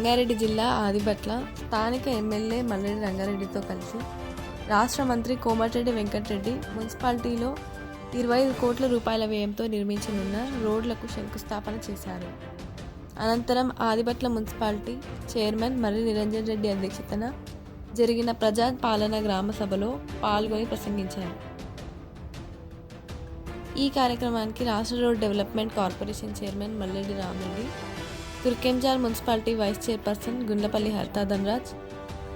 రంగారెడ్డి జిల్లా ఆదిబట్ల స్థానిక ఎమ్మెల్యే మల్లెడి రంగారెడ్డితో కలిసి రాష్ట్ర మంత్రి కోమటిరెడ్డి వెంకటరెడ్డి మున్సిపాలిటీలో ఇరవై ఐదు కోట్ల రూపాయల వ్యయంతో నిర్మించనున్న రోడ్లకు శంకుస్థాపన చేశారు. అనంతరం ఆదిబట్ల మున్సిపాలిటీ చైర్మన్ మర్రి నిరంజన్ రెడ్డి అధ్యక్షతన జరిగిన ప్రజా పాలన గ్రామ సభలో పాల్గొని ప్రసంగించారు. ఈ కార్యక్రమానికి రాష్ట్ర road development corporation chairman Malreddy Ramareddy Turkayamjal municipality vice chairperson Gundlapalli Haritha Dhanraj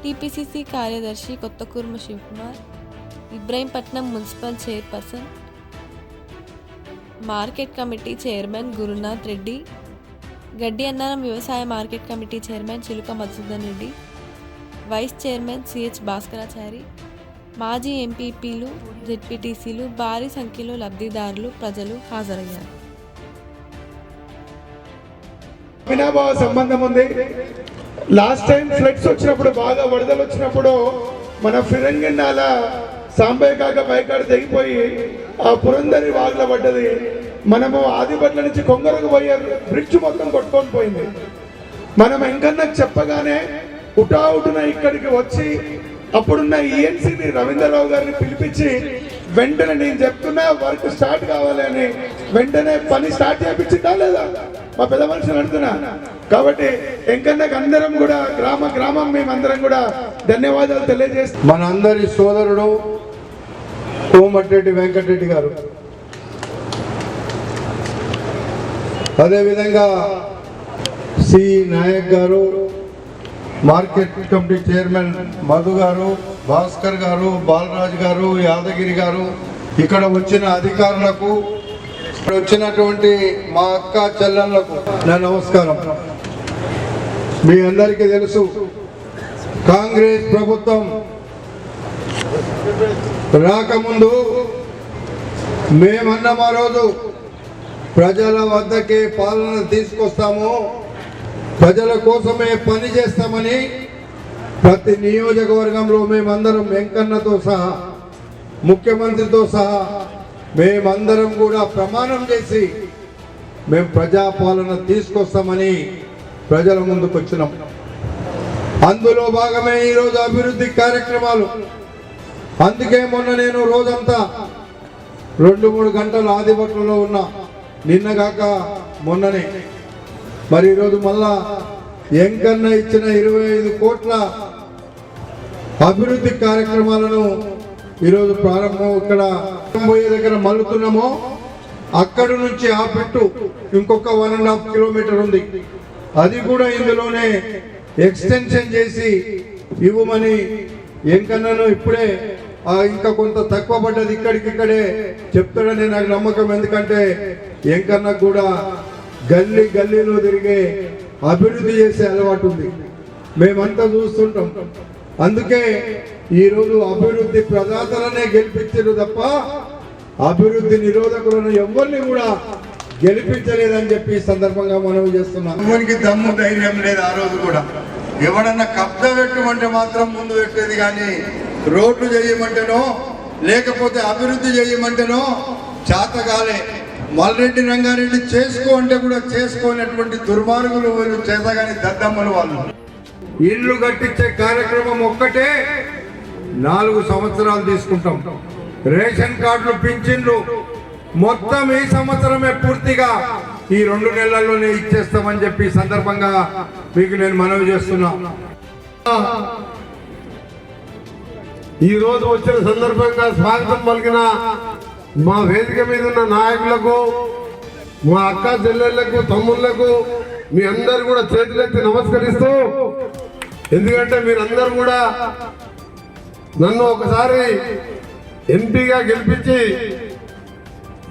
TPCC కార్యదర్శి Kothakurma Shivakumar Ibrahimpatnam municipal chairperson market committee chairman Gurunath Reddy Gaddi Annaram వ్యవసాయ market committee chairman Chiluka Madhusudan Reddy vice chairman CH Bhaskarachari మాజీ ఎంపీపీలు జెడ్పీటీసీలు భారీ సంఖ్యలో లబ్ధిదారులు ప్రజలు హాజరయ్యారు. అవినాభావ సంబంధం ఉంది. లాస్ట్ టైం ఫ్లడ్స్ వచ్చినప్పుడు బాగా వరదలు వచ్చినప్పుడు మన ఫిరంగిన్నాల సాంబయ్య కాక పైకాడు తెగిపోయి ఆ పురందరి వాగుల పడ్డది. మనము ఆదిపట్ల నుంచి కొంగరకు పోయే బ్రిడ్జ్ మొత్తం కొట్టుకొని పోయింది. మనం ఎంకన్నా చెప్పగానే ఉటావుటున ఇక్కడికి వచ్చి అప్పుడున్న ఈఎన్సీని రవీంద్రరావు గారిని పిలిపించి వెంటనే నేను చెప్తున్నా వర్క్ స్టార్ట్ కావాలి అని. వెంటనే పని స్టార్ట్ చేయించిందా లేదా? మా పెద్ద మనుషులు అడుగుతున్నా. కాబట్టి ఎంకన్నాకు అందరం కూడా గ్రామ గ్రామం మేమందరం కూడా ధన్యవాదాలు తెలియజేస్తాం మనందరి సోదరుడు కోమటిరెడ్డి వెంకటరెడ్డి గారు. అదేవిధంగా సి నాయక్ గారు మార్కెట్ కమిటీ చైర్మన్ మధు గారు భాస్కర్ గారు బాలరాజు గారు యాదగిరి గారు ఇక్కడ వచ్చిన అధికారులకు ఇక్కడ వచ్చినటువంటి మా అక్క చెల్లెళ్ళకు నా నమస్కారం. మీ అందరికీ తెలుసు కాంగ్రెస్ ప్రభుత్వం రాకముందు మేమన్న మరోజు రోజు ప్రజల వద్దకే పాలన తీసుకొస్తాము. ప్రజల కోసమే పని చేస్తామని ప్రతి నియోజకవర్గంలో మేమందరం వెంకన్నతో సహా ముఖ్యమంత్రితో సహా మేమందరం కూడా ప్రమాణం చేసి మేము ప్రజాపాలన తీసుకొస్తామని ప్రజల ముందుకు వచ్చినాం. అందులో భాగమే ఈరోజు అభివృద్ధి కార్యక్రమాలు. అందుకే మొన్న నేను రోజంతా రెండు మూడు గంటలు ఆదిపట్నంలో ఉన్నా. నిన్నగాక మొన్ననే. మరి ఈరోజు మళ్ళా ఎంకన్న ఇచ్చిన ఇరవై ఐదు కోట్ల అభివృద్ధి కార్యక్రమాలను ఈరోజు ప్రారంభం ఇక్కడ పోయే దగ్గర మల్లుతున్నామో అక్కడి నుంచి ఆ పెట్టు ఇంకొక వన్ అండ్ హాఫ్ కిలోమీటర్ ఉంది. అది కూడా ఇందులోనే ఎక్స్టెన్షన్ చేసి ఇవ్వమని ఎంకన్నను ఇప్పుడే ఇంకా కొంత తక్కువ పడ్డది ఇక్కడికిక్కడే చెప్తాడని నాకు నమ్మకం. ఎందుకంటే ఎంకన్నకు కూడా గల్లీ గల్లీలో తిరిగే అభివృద్ధి చేసే అలవాటు ఉంది. మేమంతా చూస్తుంటాం. అందుకే ఈరోజు అభివృద్ధి ప్రదాతలనే గెలిపించారు తప్ప అభివృద్ధి నిరోధకులను ఎవరిని కూడా గెలిపించలేదని చెప్పి సందర్భంగా మనం చేస్తున్నాం. ఎవరికి దమ్ము ధైర్యం లేదు ఆ రోజు కూడా. ఎవడన్నా కబ్జా పెట్టమంటే మాత్రం ముందు పెట్టేది కానీ రోడ్లు చేయమంటేనో లేకపోతే అభివృద్ధి చేయమంటేనో చాతగాలే. మల్రెడ్డి రంగారెడ్డి చేసుకో అంటే కూడా చేసుకోనటువంటి దుర్మార్గులు వీళ్ళు చేతగాని దద్దమ్మలు వాళ్ళు. ఇల్లు కట్టించే కార్యక్రమం ఒక్కటే నాలుగు సంవత్సరాలు తీసుకుంటాం. రేషన్ కార్డులు పింఛన్లు మొత్తం ఈ సంవత్సరమే పూర్తిగా ఈ రెండు నెలల్లోనే ఇచ్చేస్తామని చెప్పి సందర్భంగా మీకు నేను మనవి చేస్తున్నా. ఈ రోజు వచ్చిన సందర్భంగా స్వాగతం పలికిన మా వేదిక మీద ఉన్న నాయకులకు మా అక్క చెల్లెళ్ళకు తమ్ముళ్ళకు మీ అందరు కూడా చేతులెత్తి నమస్కరిస్తూ ఎందుకంటే మీరందరూ కూడా నన్ను ఒకసారి ఎంపీగా గెలిపించి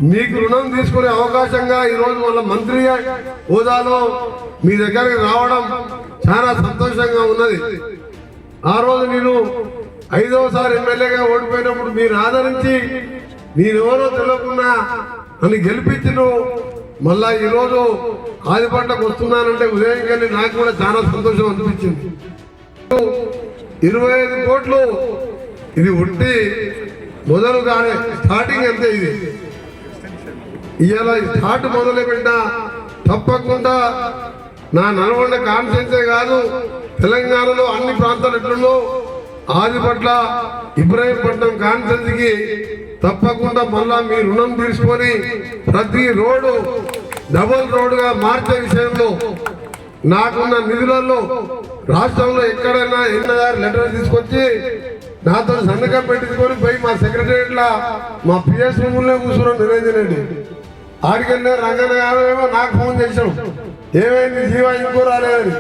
మీకు రుణం తీసుకునే అవకాశంగా ఈరోజు వాళ్ళ మంత్రి హోదాలో మీ దగ్గరికి రావడం చాలా సంతోషంగా ఉన్నది. ఆ రోజు నేను ఐదవసారి ఎమ్మెల్యేగా ఓడిపోయినప్పుడు మీరు ఆదరించి నేనెవరో తెలియకుండా నన్ను గెలిపించిన. మళ్ళా ఈరోజు ఆదిపంటకు వస్తున్నానంటే ఉదయం కానీ నాకు కూడా చాలా సంతోషం అనిపించింది. ఇరవై ఐదు కోట్లు ఇది ఉంటే మొదలు కానీ స్టార్టింగ్ అంతే ఇది. ఇవాళ స్టార్ట్ మొదలు పెట్టా తప్పకుండా నా నల్గొండ కాన్ఫరెన్సే కాదు తెలంగాణలో అన్ని ప్రాంతాలు ఎట్లున్నో ఆదిపట్ల ఇబ్రాహీంపట్నం కాన్ఫరెన్స్కి తప్పకుండా మళ్ళా మీ రుణం తీసుకొని ప్రతి రోడ్డు డబుల్ రోడ్డుగా మార్చే విషయంలో నాకున్న నిధులలో రాష్ట్రంలో ఎక్కడైనా ఎన్నదారు లెటర్ తీసుకొచ్చి నాతో సంతకం పెట్టించుకొని పోయి మా సెక్రటరియట్ మా పిఎస్ రూముల్లో కూర్చున్నాం నిరంజన్ రెడ్డి. ఆడికెళ్ళే రంగన్న గారు నాకు ఫోన్ చేశాం ఏమైంది జీవా ఇంకో రాలేదని.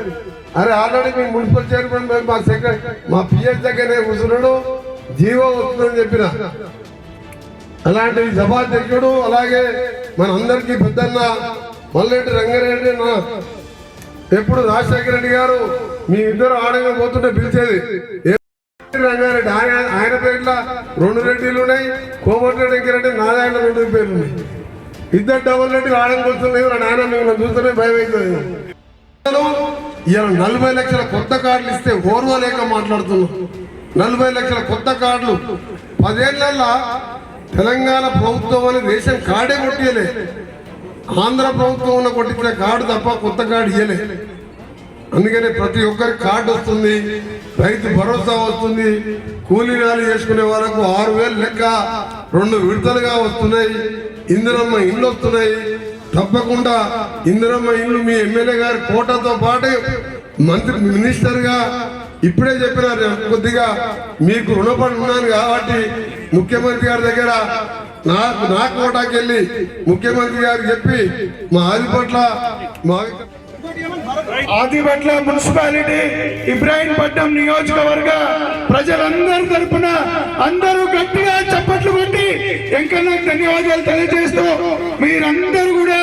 అరే ఆల్రెడీ మీ మున్సిపల్ చైర్మన్ మా సెక్రటరీ మా పిఎస్ దగ్గరే కూర్చున్నాడు. జీవో వస్తుందని చెప్పిన. అలాంటి సభాధ్యక్షుడు అలాగే మన అందరికీ పెద్దన్న మల్లెడ్డి రంగారెడ్డి నా ఎప్పుడు రాజశేఖర రెడ్డి గారు మీ ఇద్దరు ఆడగా పోతుంటే పిలిచేది. రంగారెడ్డి ఆయన ఆయన పేర్ల రెండు రెడ్డిలు ఉన్నాయి కోమటి రెడ్డి నారాయణ రెండు పేర్లు ఉన్నాయి. ఇద్దరు డబుల్ రెడ్డి ఆడంగా వస్తున్నాయి నాయన మిమ్మల్ని చూస్తూనే భయం అవుతుంది. ఇలా నలభై లక్షల కొత్త కార్డులు ఇస్తే ఓర్వలేక మాట్లాడుతున్నాం నలభై లక్షల కొత్త కార్డులు. పదేళ్ళలో తెలంగాణ ప్రభుత్వం అని రేషన్ కార్డే కొట్టియలే. ఆంధ్ర ప్రభుత్వం ఉన్న కొట్టించిన కార్డు తప్ప కొత్త కార్డు ఇయ్యలే. అందుకనే ప్రతి ఒక్కరికి కార్డు వస్తుంది రైతు భరోసా వస్తుంది కూలీనాలు చేసుకునే వాళ్ళకు ఆరు వేలు లెక్క రెండు విడతలుగా వస్తున్నాయి ఇందిరమ్మ ఇల్లు వస్తున్నాయి. తప్పకుండా ఇందిరమ్మ ఇల్లు మీ ఎమ్మెల్యే గారి కోటతో పాటు మంత్రి మినిస్టర్గా ఇప్పుడే చెప్పినారు. కొద్దిగా మీకు రుణపడి ఉన్నాను కాబట్టి ముఖ్యమంత్రి గారి దగ్గర నాకు నా కోటాకి వెళ్ళి ముఖ్యమంత్రి గారికి చెప్పి మా ఆదిపట్ల మా ఆదిపట్ల మున్సిపాలిటీ ఇబ్రాహీంపట్నం నియోజకవర్గ ప్రజలందరి తరఫున అందరూ గట్టిగా చప్పట్లు కొట్టి వెంకన్నకు ధన్యవాదాలు తెలియజేస్తూ మీరందరూ కూడా